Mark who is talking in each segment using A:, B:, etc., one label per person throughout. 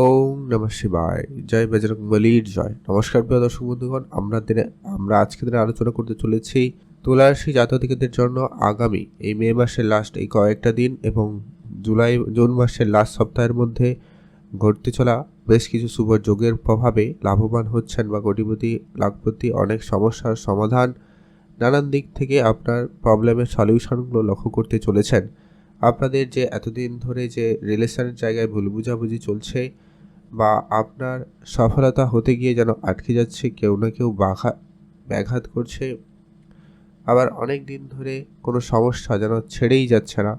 A: ওম নম শিবায়। জয় বজরং বলির জয়। নমস্কার প্রিয় দর্শক বন্ধুগণ, আমরা দিনে আমরা আজকে দিনে আলোচনা করতে চলেছি তুলা রাশি জন্য আগামী এই মে মাসের লাস্ট এই কয়েকটা দিন এবং জুলাই জুন মাসের লাস্ট সপ্তাহের মধ্যে ঘটতে চলা বেশ কিছু শুভ যোগের প্রভাবে লাভবান হচ্ছেন বা কোটিপতি, লাখপতি, অনেক সমস্যার সমাধান, নানান দিক থেকে আপনার প্রবলেমের সলিউশনগুলো লক্ষ্য করতে চলেছেন। আপনাদের যে এতদিন ধরে যে রিলেশনের জায়গায় ভুল বুঝাবুঝি চলছে বা আপনার সফলতা হতে গিয়ে যেন আটকে যাচ্ছে, কেউ না কেউ বাঘা, ব্যাঘাত করছে, আবার অনেক দিন ধরে কোনো সমস্যা যেন ছেড়েই যাচ্ছে না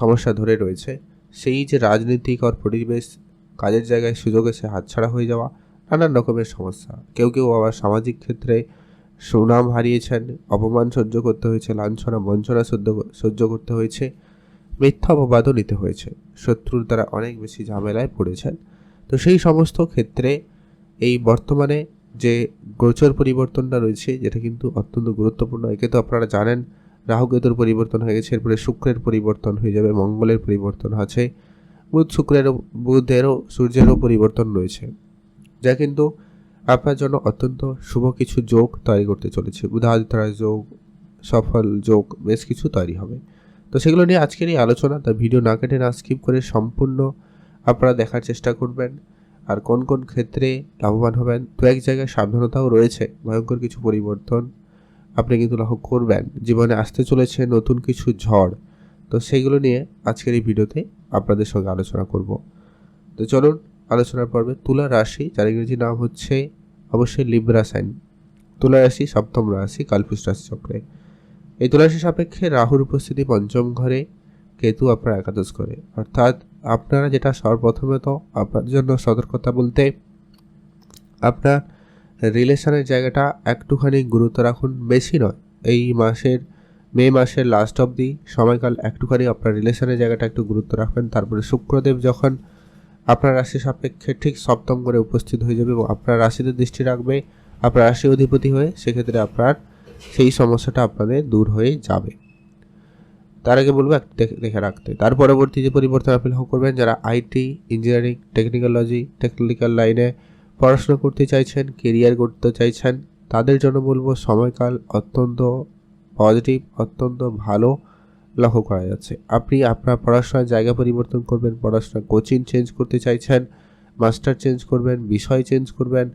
A: সমস্যা ধরে রয়েছে, সেই যে রাজনৈতিক আর পরিবেশ, কাজের জায়গায় সুযোগ এসে হাতছাড়া হয়ে যাওয়া, নানান রকমের সমস্যা। কেউ কেউ আবার সামাজিক ক্ষেত্রে সুনাম হারিয়েছেন, অপমান সহ্য করতে হয়েছে, লাঞ্ছনা, বঞ্চনা সহ্য সহ্য করতে হয়েছে মিথ্যা অপবাদও নিতে হয়েছে। শত্রুর দ্বারা অনেক বেশি ঝামেলায় পড়েছেন। তো সেই সমস্ত ক্ষেত্রে এই বর্তমানে যে গোচর পরিবর্তনটা রয়েছে, যেটা কিন্তু অত্যন্ত গুরুত্বপূর্ণ। একে তো আপনারা জানেন রাহুকেতুর পরিবর্তন হয়ে গেছে, এরপরে শুক্রের পরিবর্তন হয়ে যাবে, মঙ্গলের পরিবর্তন আছে, বুধ শুক্রেরও, বুধেরও, সূর্যেরও পরিবর্তন রয়েছে। যা কিন্তু আপনার জন্য অত্যন্ত শুভ কিছু যোগ তৈরি করতে চলেছে। বুধাদিত্যার যোগ, সফল যোগ, বেশ কিছু তৈরি হবে। তো সেগুলো নিয়ে আজকের এই আলোচনা, তা ভিডিও না কেটে না স্কিপ করে সম্পূর্ণ আপনারা দেখার চেষ্টা করবেন। আর কোন কোন ক্ষেত্রে লাভবান হবেন দু এক জায়গায় সাবধানতাও রয়েছে, ভয়ঙ্কর কিছু পরিবর্তন আপনি কিন্তু লক্ষ্য করবেন। জীবনে আসতে চলেছে নতুন কিছু ঝড়, তো সেইগুলো নিয়ে আজকের এই ভিডিওতে আপনাদের সঙ্গে আলোচনা করব। তো চলুন, আলোচনার পর্বে তুলা রাশি, যার ইংরেজি নাম হচ্ছে অবশ্যই লিব্রা সাইন তুলা রাশি সপ্তম রাশি, কালপুষ রাশি চক্রে। এই তুলারাশি সাপেক্ষে রাহুর উপস্থিতি পঞ্চম ঘরে কেতু আপনার একাদশ করে অর্থাৎ আপনারা যেটা সর্বপ্রথমে তো আপনার জন্য সতর্কতা বলতে আপনার রিলেশনের জায়গাটা একটুখানি গুরুত্ব রাখুন, বেশি নয়। এই মাসের, মে মাসের লাস্ট অবধি সময়কাল একটুখানি আপনার রিলেশনের জায়গাটা একটু গুরুত্ব রাখবেন। তারপরে শুক্রদেব যখন আপনার রাশি সাপেক্ষে ঠিক সপ্তম করে উপস্থিত হয়ে যাবে এবং আপনার রাশিতে দৃষ্টি রাখবে, আপনার রাশি অধিপতি হয়ে সেক্ষেত্রে আপনার সেই সমস্যাটা আপনাদের দূর হয়ে যাবে। তার আগে বলব দেখে- রাখতে। তার পরবর্তী যে পরিবর্তন আপনি লক্ষ্য করবেন, যারা আইটি ইঞ্জিনিয়ারিং টেকনিক্যালজি টেকনিক্যাল লাইনে পড়াশোনা করতে চাইছেন কেরিয়ার করতে চাইছেন, তাদের জন্য বলব সময়কাল অত্যন্ত পজিটিভ অত্যন্ত ভালো লক্ষ্য করা যাচ্ছে। আপনি আপনার পড়াশোনার জায়গা পরিবর্তন করবেন, পড়াশোনার কোচিং চেঞ্জ করতে চাইছেন মাস্টার চেঞ্জ করবেন, বিষয় চেঞ্জ করবেন,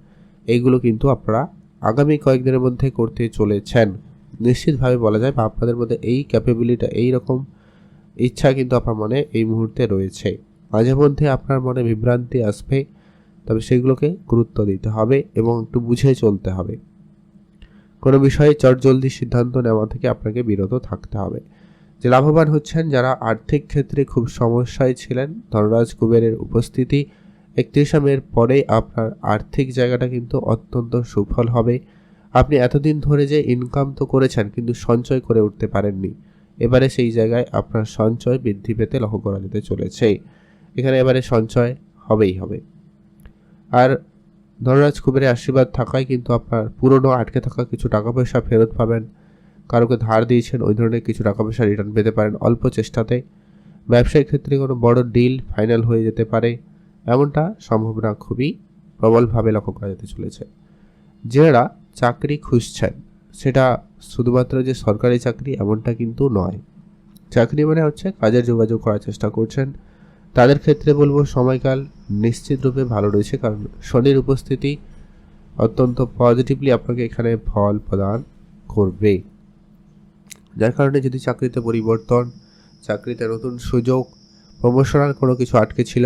A: এইগুলো কিন্তু আপনারা আগামী কয়েকদিনের মধ্যে করতে চলেছেন। নিশ্চিতভাবে বলা যায় বা আপনাদের মধ্যে এই ক্যাপাবিলিটি এই রকম ইচ্ছা কিন্তু আপনার মনে এই মুহূর্তে রয়েছে। মাঝে মধ্যে আপনার মনে বিভ্রান্তি আসবে, তবে সেগুলোকে গুরুত্ব দিতে হবে এবং একটু বুঝে চলতে হবে। কোনো বিষয়ে চটজলদি সিদ্ধান্ত নেওয়া থেকে আপনাকে বিরত থাকতে হবে। যে লাভবান হচ্ছেন যারা আর্থিক ক্ষেত্রে খুব সমস্যায় ছিলেন, ধনরাজ কুবেরের উপস্থিতি একত্রিশে মের পরে আপনার আর্থিক জায়গাটা কিন্তু অত্যন্ত সুফল হবে। আপনি এতদিন ধরে যে ইনকাম তো করেছেন কিন্তু সঞ্চয় করে উঠতে পারেননি। এবারে সেই জায়গায় আপনার সঞ্চয় বৃদ্ধি পেতে লক্ষ্য করা যেতে চলেছে। এখানে এবারে সঞ্চয় হবেই হবে। আর ধনরাজ কুবেরের আশীর্বাদ থাকায় কিন্তু আপনার পুরনো আটকে থাকা কিছু টাকা পয়সা ফেরত পাবেন। কারোকে ধার দিয়েছেন, ওই ধরনের কিছু টাকা পয়সা রিটার্ন পেতে পারেন অল্প চেষ্টাতে। ব্যবসায়িক ক্ষেত্রে কোনো বড় ডিল ফাইনাল হয়ে যেতে পারে। এমনটা সম্ভাবনা খুবই প্রবলভাবে লক্ষ্য করা যেতে চলেছে। যারা চাকরি খুঁজছেন, সেটা শুধুমাত্র যে সরকারি চাকরি এমনটা কিন্তু নয়। চাকরি মানে হচ্ছে কাজের যোগাযোগ করার চেষ্টা করছেন। তাদের ক্ষেত্রে বলব সময়কাল নিশ্চিত রূপে ভালো রয়েছে, কারণ শনির উপস্থিতি অত্যন্ত পজিটিভলি আপনাকে এখানে ফল প্রদান করবে। যার কারণে যদি চাকরিতে পরিবর্তন, চাকরিতে নতুন সুযোগ প্রমোশনাল কোনো কিছু আটকে ছিল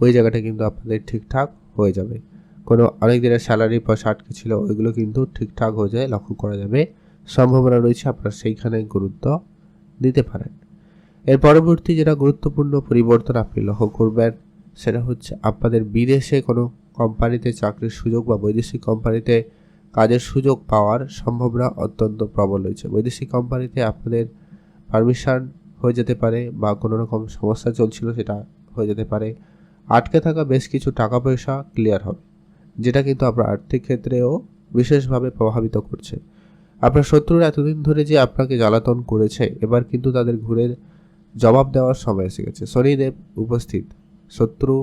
A: ওই জায়গাটা কিন্তু আপনাদের ঠিকঠাক হয়ে যাবে। কোনো অনেক দিনের স্যালারি পয়সা আটকে ছিল, ওইগুলো কিন্তু ঠিকঠাক হয়ে যায়, লক্ষ্য করা যাবে। সম্ভাবনা রয়েছে আপনারা সেইখানে গুরুত্ব দিতে পারেন। এর পরবর্তী যেটা গুরুত্বপূর্ণ পরিবর্তন আপনি লক্ষ্য করবেন, সেটা হচ্ছে আপনাদের বিদেশে কোনো কোম্পানিতে চাকরির সুযোগ বা বৈদেশিক কোম্পানিতে কাজের সুযোগ পাওয়ার সম্ভাবনা অত্যন্ত প্রবল রয়েছে। বৈদেশিক কোম্পানিতে আপনাদের পারমিশন হয়ে যেতে পারে বা কোনো রকম সমস্যা চলছিল সেটা হয়ে যেতে পারে। আটকে থাকা বেশ কিছু টাকা পয়সা ক্লিয়ার হবে, যেটা কিন্তু আপনার আর্থিক ক্ষেত্রেও বিশেষভাবে প্রভাবিত করছে। আপনার শত্রুরা এতদিন ধরে যে আপনাকে জ্বালাতন করেছে, এবার কিন্তু তাদের ঘুরে জবাব দেওয়ার সময় এসে গেছে। শনিদেব উপস্থিত, শত্রু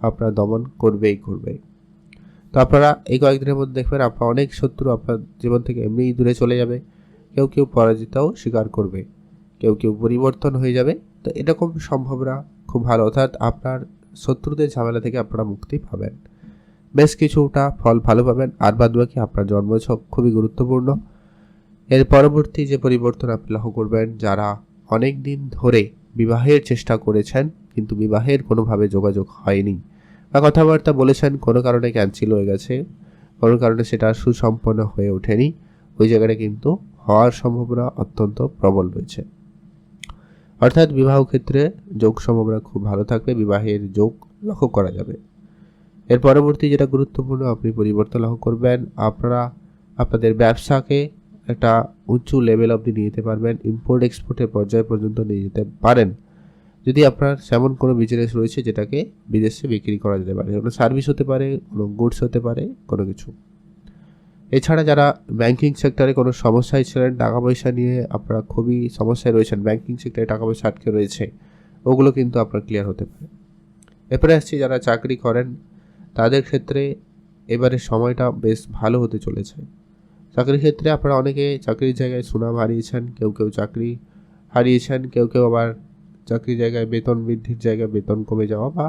A: আপনার দমন করবেই করবে। তো আপনারা এই কয়েকদিনের মধ্যে দেখবেন আপনার অনেক শত্রু আপনার জীবন থেকে এমনিই দূরে চলে যাবে। কেউ কেউ পরাজিতও স্বীকার করবে, কেউ কেউ পরিবর্তন হয়ে যাবে। তো এরকম সম্ভাবনা খুব ভালো। অর্থাৎ আপনার শত্রুদের ঝামেলা থেকে আপনারা মুক্তি পাবেন। বেশ কিছুটা ফল ভালো পাবেন। আর বাদ বাকি আপনার জন্মছক খুবই গুরুত্বপূর্ণ। এর পরবর্তী যে পরিবর্তন আপনি লক্ষ্য করবেন, যারা অনেক দিন ধরে বিবাহের চেষ্টা করেছেন, কিন্তু বিবাহের কোনোভাবে যোগাযোগ হয়নি বা কথাবার্তা বলেছেন, কোনো কারণে ক্যান্সেল হয়ে গেছে, কোনো কারণে সেটা সুসম্পন্ন হয়ে ওঠেনি, ওই জায়গাটা কিন্তু হওয়ার সম্ভাবনা অত্যন্ত প্রবল রয়েছে। অর্থাৎ বিবাহ ক্ষেত্রে যোগ সম্ভাবনা খুব ভালো থাকবে, বিবাহের যোগ লক্ষ্য করা যাবে। এর পরবর্তী যেটা গুরুত্বপূর্ণ, আপনি পরিবর্তন লক্ষ্য করবেন, আপনারা, আপনাদের ব্যবসাকে একটা উঁচু লেভেল অবধি নিয়ে যেতে পারবেন ইম্পোর্ট এক্সপোর্টের পর্যায় পর্যন্ত নিয়ে যেতে পারেন। যদি আপনার সেমন কোনো বিজনেস রয়েছে যেটাকে বিদেশে বিক্রি করা যেতে পারে, কোনো সার্ভিস হতে পারে, কোনো গুডস হতে পারে, কোনো কিছু। এছাড়া যারা ব্যাংকিং সেক্টরে কোনো সমস্যায় ছিলেন টাকা পয়সা নিয়ে আপনারা খুবই সমস্যায় রয়েছেন ব্যাংকিং সেক্টরে টাকা পয়সা আটকে রয়েছে, ওগুলো কিন্তু আপনার ক্লিয়ার হতে পারে। এরপরে আসছি, যারা চাকরি করেন, তাদের ক্ষেত্রে এবারে সময়টা বেশ ভালো হতে চলেছে। চাকরির ক্ষেত্রে আপনারা অনেকে চাকরির জায়গায় সুনাম হারিয়েছেন, কেউ কেউ চাকরি হারিয়েছেন, কেউ কেউ আবার চাকরির জায়গায় বেতন বৃদ্ধির জায়গায় বেতন কমে যাওয়া বা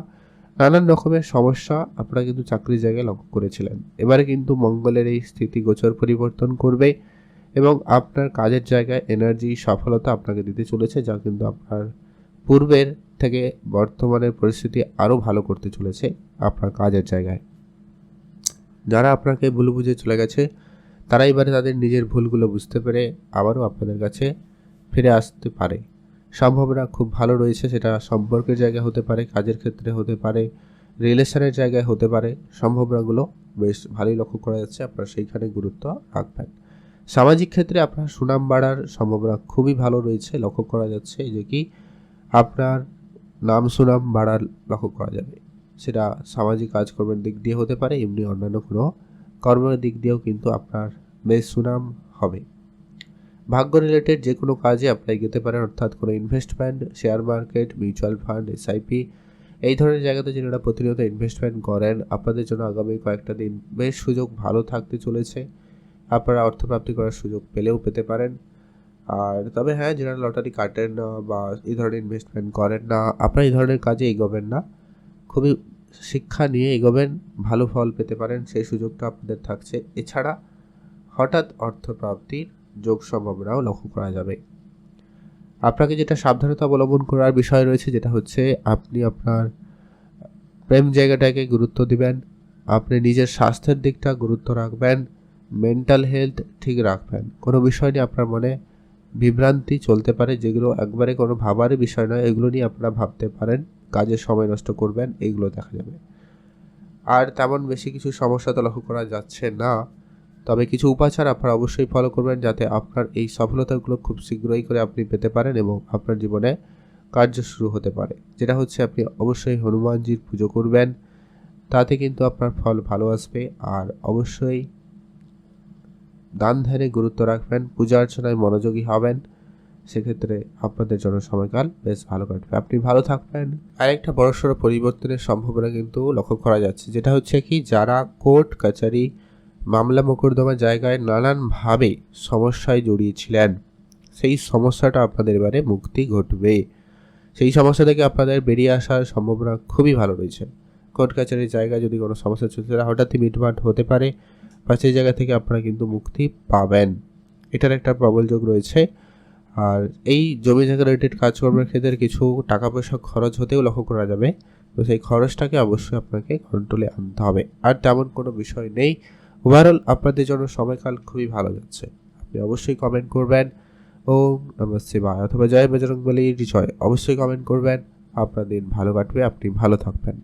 A: নানান রকমের সমস্যা আপনারা কিন্তু চাকরির জায়গায় লক্ষ্য করেছিলেন। এবারে কিন্তু মঙ্গলের এই স্থিতি গোচর পরিবর্তন করবে এবং আপনার কাজের জায়গায় এনার্জি সফলতা আপনাকে দিতে চলেছে, যা কিন্তু আপনার পূর্বের থেকে বর্তমানের পরিস্থিতি আরও ভালো করতে চলেছে আপনার কাজের জায়গায়। যারা আপনাকে ভুল বুঝে চলে গেছে, তারা এবারে তাদের নিজের ভুলগুলো বুঝতে পেরে আবারও আপনাদের কাছে ফিরে আসতে পারে। সম্ভাবনা খুব ভালো রয়েছে, সেটা সম্পর্কের জায়গায় হতে পারে, কাজের ক্ষেত্রে হতে পারে, রিলেশনের জায়গায় হতে পারে। সম্ভাবনাগুলো বেশ ভালোই লক্ষ্য করা যাচ্ছে, আপনারা সেইখানে গুরুত্ব রাখবেন। সামাজিক ক্ষেত্রে আপনার সুনাম বাড়ার সম্ভাবনা খুবই ভালো রয়েছে, লক্ষ্য করা যাচ্ছে যে কি, আপনার নাম সুনাম বাড়ার লক্ষ্য করা যাবে। সেটা সামাজিক কাজকর্মের দিক দিয়ে হতে পারে, এমনি অন্যান্য কোনো কর্মের দিক দিয়েও কিন্তু আপনার বেশ সুনাম হবে। ভাগ্য রিলেটেড যে কোনো কাজে অ্যাপ্লাই যেতে পারেন অর্থাৎ কোনো investment share market mutual fund SIP এই ধরনের জায়গাতে যারা প্রতিনিয়ত ইনভেস্টমেন্ট করেন, আপনাদের জন্য আগামী কয়েকটা দিন বেশ সুযোগ ভালো থাকতে চলেছে। আপনারা অর্থপ্রাপ্তি করার সুযোগ পেলেও পেতে পারেন। আর তবে হ্যাঁ যারা লটারি কাটেন না বা এই ধরনের ইনভেস্টমেন্ট করেন না। আপনারা এই ধরনের কাজে এগোবেন না। খুবই শিক্ষা নিয়ে এগোবেন, ভালো ফল পেতে পারেন, সেই সুযোগটা আপনাদের থাকছে। এছাড়া হঠাৎ অর্থপ্রাপ্তির যোগ সম্ভাবনাও লক্ষ্য করা যাবে। আপনাকে যেটা সাবধানতা অবলম্বন করার বিষয় রয়েছে যেটা হচ্ছে আপনি আপনার প্রেম জায়গাটাকে গুরুত্ব দিবেন, আপনি নিজের স্বাস্থ্যের দিকটা গুরুত্ব রাখবেন মেন্টাল হেলথ ঠিক রাখবেন। কোনো বিষয় নিয়ে আপনার মনে বিভ্রান্তি চলতে পারে যেগুলো একবারে কোনো ভাবারই বিষয় নয়, এগুলো নিয়ে আপনারা ভাবতে পারেন, কাজে সময় নষ্ট করবেন এইগুলো দেখা যাবে। আর তেমন বেশি কিছু সমস্যা তো লক্ষ্য করা যাচ্ছে না। তবে কিছু উপাচার আপনারা অবশ্যই ফলো করবেন যাতে আপনার এই সফলতাগুলো খুব শীঘ্রই করে আপনি পেতে পারেন এবং আপনার জীবনে কার্য শুরু হতে পারে। যেটা হচ্ছে আপনি অবশ্যই হনুমানজির পুজো করবেন, তাতে কিন্তু আপনার ফল ভালো আসবে। আর অবশ্যই দান ধ্যানে গুরুত্ব রাখবেন, পূজা অর্চনায় মনোযোগী হবেন। সেক্ষেত্রে আপনাদের জন্য সময়কাল বেশ ভালো কাটবে। আপনি ভালো থাকবেন। আরেকটা বড়সড় পরিবর্তনের সম্ভাবনা কিন্তু লক্ষ্য করা যাচ্ছে। যেটা হচ্ছে কি, যারা কোর্ট, কাচারি মামলা মোকদ্দমার জায়গায় নানানভাবে সমস্যায় জড়িয়েছিলেন। সেই সমস্যাটা আপনাদের এবারে মুক্তি ঘটবে। সেই সমস্যা থেকে আপনাদের বেরিয়ে আসার সম্ভাবনা খুবই ভালো রয়েছে। কোর্ট কাছারির জায়গায় যদি কোনো সমস্যা চলছে হঠাৎই মিটমাট হতে পারে বা সেই জায়গা থেকে আপনারা কিন্তু মুক্তি পাবেন। এটার একটা প্রবল যোগ রয়েছে। আর এই জমি জায়গা রিলেটেড কাজকর্মের ক্ষেত্রে কিছু টাকা পয়সা খরচ হতেও লক্ষ্য করা যাবে। তো সেই খরচটাকে অবশ্যই আপনাকে কন্ট্রোলে আনতে হবে। আর তেমন কোনো বিষয় নেই। ওভারঅল আপনাদের জন্য সময়কাল খুবই ভালো যাচ্ছে। আপনি অবশ্যই কমেন্ট করবেন। ওম নমঃ শিবায় অথবা জয় বজরং বলি জয়। অবশ্যই কমেন্ট করবেন। আপনার দিন ভালো কাটবে, আপনি ভালো থাকবেন।